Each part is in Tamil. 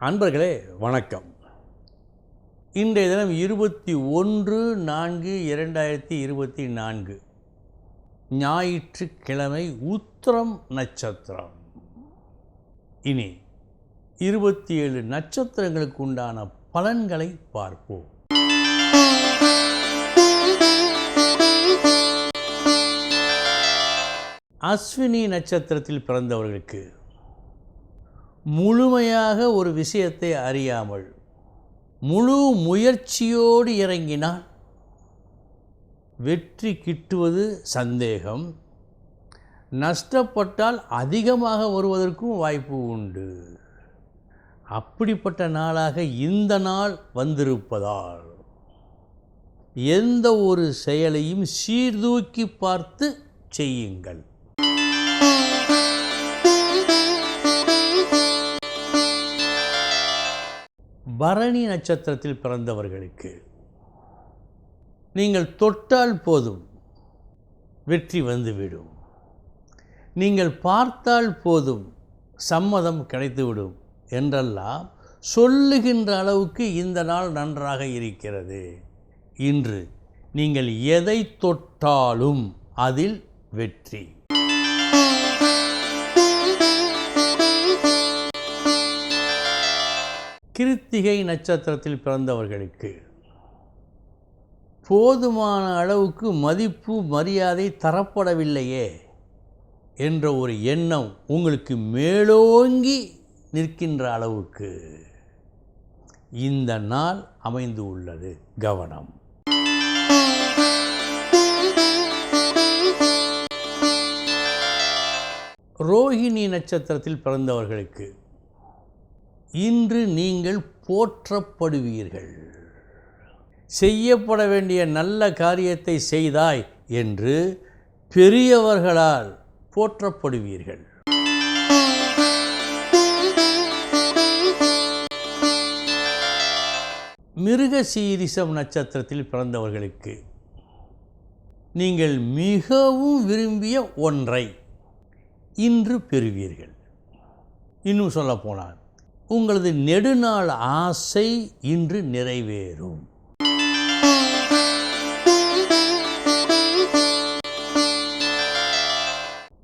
அன்பர்களே வணக்கம். இன்றைய தினம் இருபத்தி ஒன்று நான்கு இரண்டாயிரத்தி இருபத்தி நான்கு. ஞாயிற்றுக்கிழமை உத்திரம் நட்சத்திரம். இனி இருபத்தி ஏழு நட்சத்திரங்களுக்கு உண்டான பலன்களை பார்ப்போம். அஸ்வினி நட்சத்திரத்தில் பிறந்தவர்களுக்கு முழுமையாக ஒரு விஷயத்தை அறியாமல் முழு முயற்சியோடு இறங்கினால் வெற்றி கிட்டுவது சந்தேகம். நஷ்டப்பட்டால் அதிகமாக வருவதற்கும் வாய்ப்பு உண்டு. அப்படிப்பட்ட நாளாக இந்த நாள் வந்திருப்பதால் எந்த ஒரு செயலையும் சீர்தூக்கி பார்த்து செய்யுங்கள். பரணி நட்சத்திரத்தில் பிறந்தவர்களுக்கு நீங்கள் தொட்டால் போதும் வெற்றி வந்துவிடும். நீங்கள் பார்த்தால் போதும் சம்மதம் கிடைத்துவிடும் என்றெல்லாம் சொல்லுகின்ற அளவுக்கு இந்த நாள் நன்றாக இருக்கிறது. இன்று நீங்கள் எதை தொட்டாலும் அதில் வெற்றி. கிருத்திகை நட்சத்திரத்தில் பிறந்தவர்களுக்கு போதுமான அளவுக்கு மதிப்பு மரியாதை தரப்படவில்லையே என்ற ஒரு எண்ணம் உங்களுக்கு மேலோங்கி நிற்கின்ற அளவுக்கு இந்த நாள் அமைந்து உள்ளது. கவனம். ரோஹிணி நட்சத்திரத்தில் பிறந்தவர்களுக்கு இன்று நீங்கள் போற்றப்படுவீர்கள். செய்யப்பட வேண்டிய நல்ல காரியத்தை செய்தாய் என்று பெரியவர்களால் போற்றப்படுவீர்கள். மிருக சீரிசம் நட்சத்திரத்தில் பிறந்தவர்களுக்கு நீங்கள் மிகவும் விரும்பிய ஒன்றை இன்று பெறுவீர்கள். இன்னும் சொல்லப்போனால் உங்களது நெடுநாள் ஆசை இன்று நிறைவேறும்.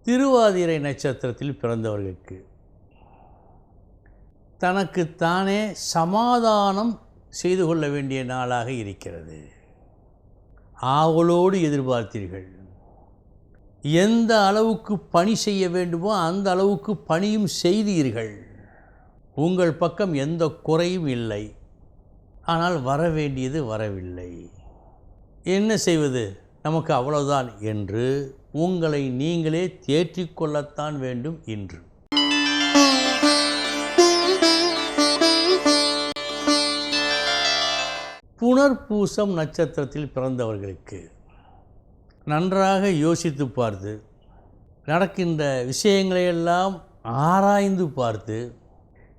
திருவாதிரை நட்சத்திரத்தில் பிறந்தவர்களுக்கு தனக்கு தானே சமாதானம் செய்து கொள்ள வேண்டிய நாளாக இருக்கிறது. ஆவலோடு எதிர்பார்த்தீர்கள். எந்த அளவுக்கு பணி செய்ய வேண்டுமோ அந்த அளவுக்கு பணியும் செய்தீர்கள். உங்கள் பக்கம் எந்த குறையும் இல்லை. ஆனால் வர வேண்டியது வரவில்லை. என்ன செய்வது? நமக்கு அவ்வளவுதான் என்று உங்களை நீங்களே தேற்றிக்கொள்ளத்தான் வேண்டும் இன்று. புனர்பூசம் நட்சத்திரத்தில் பிறந்தவர்களுக்கு நன்றாக யோசித்து பார்த்து நடக்கின்ற விஷயங்களையெல்லாம் ஆராய்ந்து பார்த்து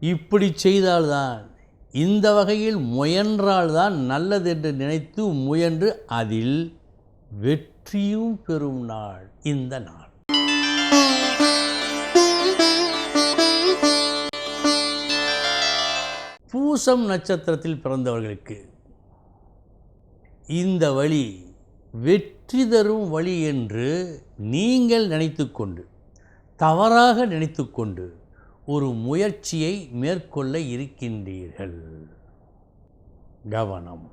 இப்படி செய்தால்தான் இந்த வகையில் முயன்றால்தான் நல்லது என்று நினைத்து முயன்று அதில் வெற்றியும் பெறும் நாள் இந்த நாள். பூசம் நட்சத்திரத்தில் பிறந்தவர்களுக்கு இந்த வழி வெற்றி தரும் வழி என்று நீங்கள் நினைத்துக்கொண்டு தவறாக நினைத்துக்கொண்டு ஒரு முயற்சியை மேற்கொள்ள இருக்கின்றீர்கள். கவனம்.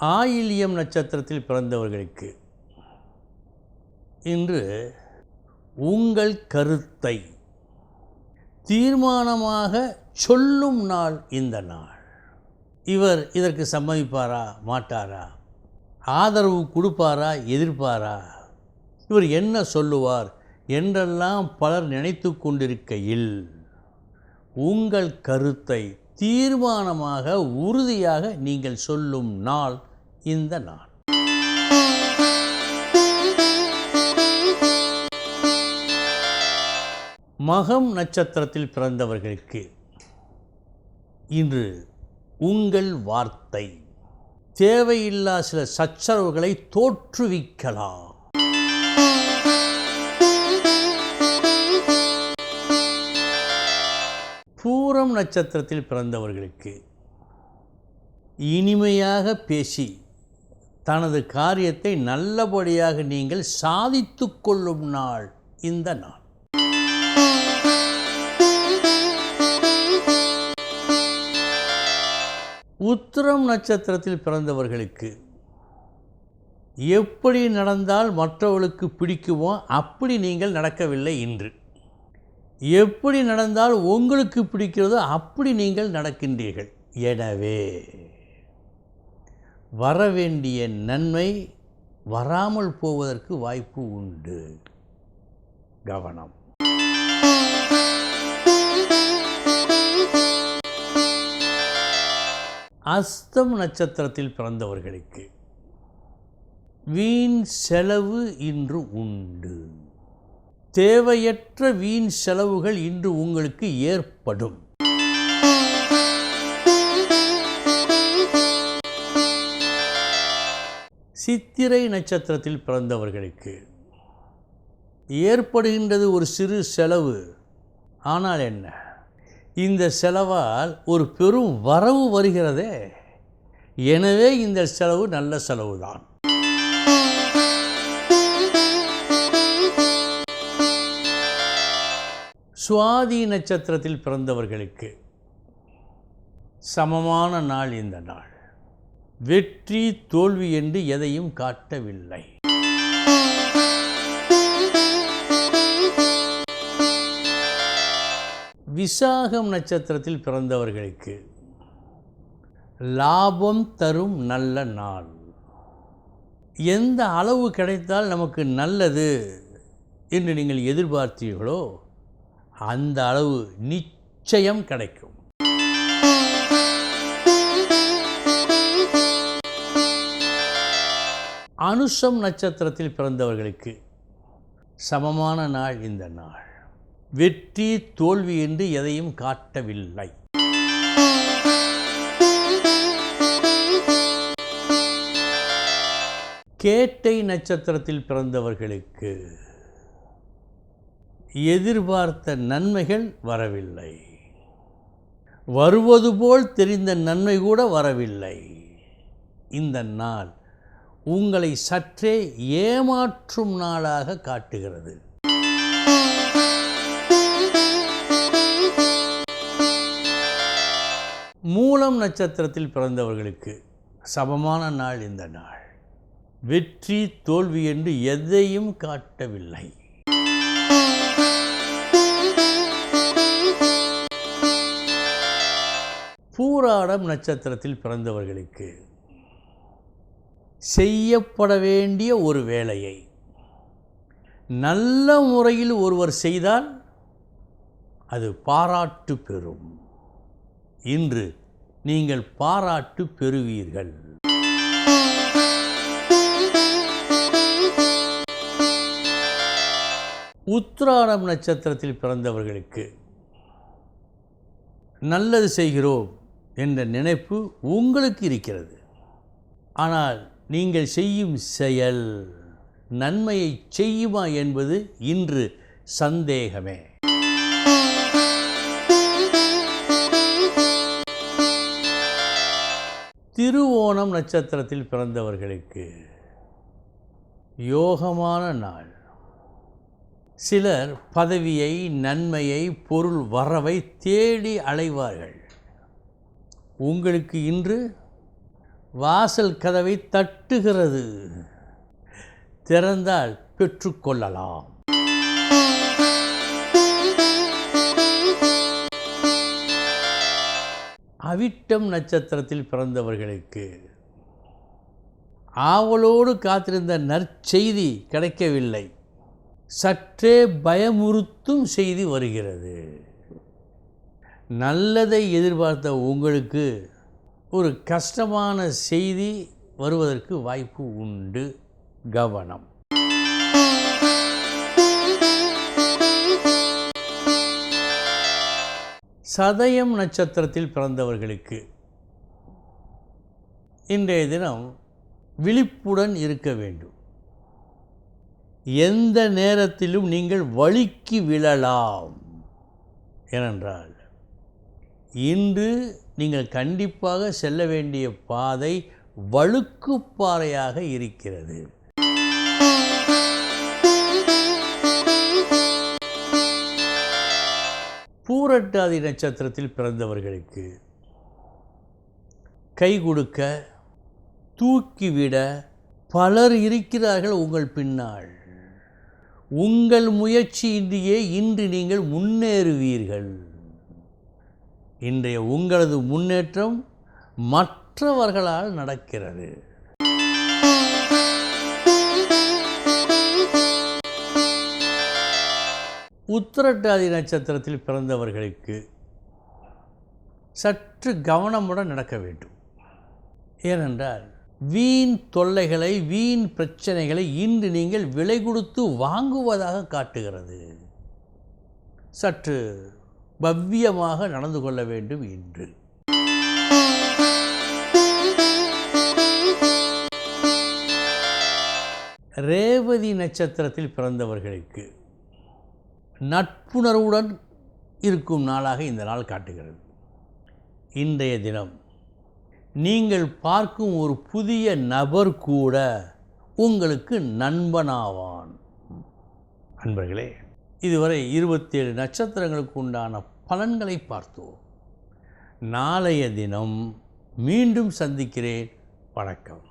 ஆயில்யம் நட்சத்திரத்தில் பிறந்தவர்களுக்கு இன்று உங்கள் கருத்தை தீர்மானமாக சொல்லும் நாள் இந்த நாள். இவர் இதற்கு சம்மதிப்பாரா மாட்டாரா? ஆதரவு கொடுப்பாரா எதிர்ப்பாரா? இவர் என்ன சொல்லுவார் என்றெல்லாம் பலர் நினைத்து கொண்டிருக்கையில் உங்கள் கருத்தை தீர்மானமாக உறுதியாக நீங்கள் சொல்லும் நாள் இந்த நாள். மகம் நட்சத்திரத்தில் பிறந்தவர்களுக்கு இன்று உங்கள் வார்த்தை. தேவையில்லா சில சச்சரவுகளை தோற்றுவிக்கலாம். பூரம் நட்சத்திரத்தில் பிறந்தவர்களுக்கு இனிமையாக பேசி தனது காரியத்தை நல்லபடியாக நீங்கள் சாதித்து கொள்ளும் நாள் இந்த நாள். உத்திரம் நட்சத்திரத்தில் பிறந்தவர்களுக்கு எப்படி நடந்தால் மற்றவர்களுக்கு பிடிக்குமோ அப்படி நீங்கள் நடக்கவில்லை இன்று. எப்படி நடந்தால் உங்களுக்கு பிடிக்கிறதோ அப்படி நீங்கள் நடக்கின்றீர்கள். எனவே வரவேண்டிய நன்மை வராமல் போவதற்கு வாய்ப்பு உண்டு. கவனம். அஸ்தம் நட்சத்திரத்தில் பிறந்தவர்களுக்கு வீண் செலவு இன்று உண்டு. தேவையற்ற வீண் செலவுகள் இன்று உங்களுக்கு ஏற்படும். சித்திரை நட்சத்திரத்தில் பிறந்தவர்களுக்கு ஏற்படுகின்றது ஒரு சிறு செலவு. ஆனால் என்ன? இந்த செலவால் ஒரு பெரும் வரவு வருகிறதே. எனவே இந்த செலவு நல்ல செலவுதான். சுவாதி நட்சத்திரத்தில் பிறந்தவர்களுக்கு சமமான நாள் இந்த நாள். வெற்றி தோல்வி என்று எதையும் காட்டவில்லை. விசாகம் நட்சத்திரத்தில் பிறந்தவர்களுக்கு லாபம் தரும் நல்ல நாள். எந்த அளவு கிடைத்தால் நமக்கு நல்லது என்று நீங்கள் எதிர்பார்த்தீர்களோ அந்த அளவு நிச்சயம் கிடைக்கும். அனுஷம் நட்சத்திரத்தில் பிறந்தவர்களுக்கு சமமான நாள் இந்த நாள். வெற்றி தோல்வி என்று எதையும் காட்டவில்லை. கேட்டை நட்சத்திரத்தில் பிறந்தவர்களுக்கு எதிர்பார்த்த நன்மைகள் வரவில்லை. வருவது போல் தெரிந்த நன்மை கூட வரவில்லை. இந்த நாள் உங்களை சற்றே ஏமாற்றும் நாளாக காட்டுகிறது. மூலம் நட்சத்திரத்தில் பிறந்தவர்களுக்கு சமமான நாள் இந்த நாள். வெற்றி தோல்வி என்று எதையும் காட்டவில்லை. பூராடம் நட்சத்திரத்தில் பிறந்தவர்களுக்கு செய்யப்பட வேண்டிய ஒரு வேலையை. நல்ல முறையில் ஒருவர் செய்தால் அது பாராட்டு பெறும். இன்று நீங்கள் பாராட்டு பெறுவீர்கள். உத்ராடம் நட்சத்திரத்தில் பிறந்தவர்களுக்கு நல்லது செய்கிறோம் என்ற நினைப்பு உங்களுக்கு இருக்கிறது. ஆனால் நீங்கள் செய்யும் செயல் நன்மையை செய்யுமா என்பது இன்று சந்தேகமே. திருவோணம் நட்சத்திரத்தில் பிறந்தவர்களுக்கு யோகமான நாள். சிலர் பதவியை நன்மையை பொருள் வரவை தேடி அலைவார்கள். உங்களுக்கு இன்று வாசல் கதவை தட்டுகிறது. திறந்தால் பெற்றுக்கொள்ளலாம் அவிட்டம் நட்சத்திரத்தில் பிறந்தவர்களுக்கு ஆவலோடு காத்திருந்த நற்செய்தி கிடைக்கவில்லை. சற்றே பயமுறுத்தும் செய்தி வருகிறது. நல்லதை எதிர்பார்த்த உங்களுக்கு ஒரு கஷ்டமான செய்தி வருவதற்கு வாய்ப்பு உண்டு. கவனம். சதயம் நட்சத்திரத்தில் பிறந்தவர்களுக்கு இன்றைய தினம் விழிப்புடன் இருக்க வேண்டும். எந்த நேரத்திலும் நீங்கள் வழுக்கி விழலாம் ஏனென்றால் இன்று நீங்கள் கண்டிப்பாக செல்ல வேண்டிய பாதை வழுக்குப்பாறையாக இருக்கிறது. பூரட்டாதி நட்சத்திரத்தில் பிறந்தவர்களுக்கு கை கொடுக்க தூக்கிவிட பலர் இருக்கிறார்கள் உங்கள் பின்னால். உங்கள் முயற்சியின்றியே இன்று நீங்கள் முன்னேறுவீர்கள். இன்றைய உங்களது முன்னேற்றம் மற்றவர்களால் நடக்கிறது. உத்திரட்டாதி நட்சத்திரத்தில் பிறந்தவர்களுக்கு சற்று கவனமுடன் நடக்க வேண்டும். ஏனென்றால் வீண் தொல்லைகளை வீண் பிரச்சனைகளை இன்று நீங்கள் விலை கொடுத்து வாங்குவதாக காட்டுகிறது. சற்று பவ்யமாக நடந்து கொள்ள வேண்டும் இன்று. ரேவதி நட்சத்திரத்தில் பிறந்தவர்களுக்கு நட்புணர்வுடன் இருக்கும் நாளாக இந்த நாள் காட்டுகிறது. இன்றைய தினம் நீங்கள் பார்க்கும் ஒரு புதிய நபர் கூட உங்களுக்கு நண்பனாவான். அன்பர்களே இதுவரை இருபத்தேழு நட்சத்திரங்களுக்கு உண்டான பலன்களை பார்த்தோம். நாளைய தினம் மீண்டும் சந்திக்கிறேன். வணக்கம்.